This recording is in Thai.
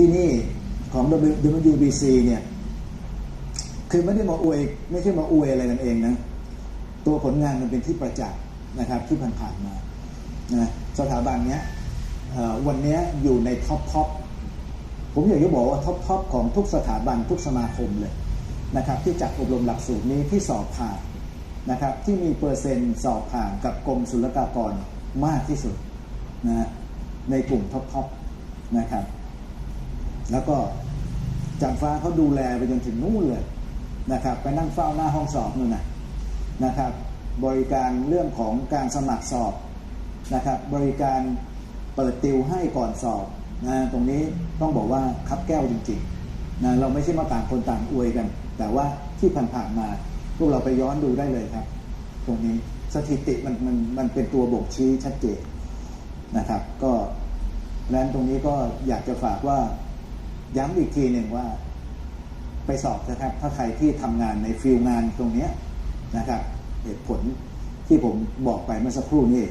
ที่นี่ของ WBC เนี่ยคือไม่ได้มาอวยไม่ใช่มาอวยอะไรกันเองนะตัวผลงานมันเป็นที่ประจักษ์นะครับที่ผ่านๆมานะสถาบันเนี้ยวันนี้อยู่ในท็อปท็อปผมอยากจะบอกว่าท็อปท็อปของทุกสถาบันทุกสมาคมเลยนะครับที่จัดอบรมหลักสูตรนี้ที่สอบผ่านนะครับที่มีเปอร์เซ็นต์สอบผ่านกับกรมศุลกากรมากที่สุดนะในกลุ่มท็อปท็อปนะครับ แล้วก็จางฟ้าเขาดูแลไปจนถึงนู่นเลยนะครับ ไปนั่งเฝ้าหน้าห้องสอบนู่นนะนะครับ บริการเรื่องของการสมัครสอบนะครับ บริการเปิดติวให้ก่อนสอบนะตรงนี้ต้องบอกว่าคับแก้วจริงๆนะเราไม่ใช่มาต่างคนต่างอวยกัน แต่ว่าที่ผ่านๆมาพวกเราไปย้อนดูได้เลยครับ ตรงนี้สถิติมันมันมันเป็นตัวบ่งชี้ชัดเจนนะครับ ก็ดังนั้นตรงนี้ก็อยากจะฝากว่า ย้ำอีกทีหนึ่งว่า ไปสอบนะครับ ถ้าใครที่ทำงานในฟิลงานตรงนี้นะครับ เหตุผลที่ผมบอกไปเมื่อสักครู่นี้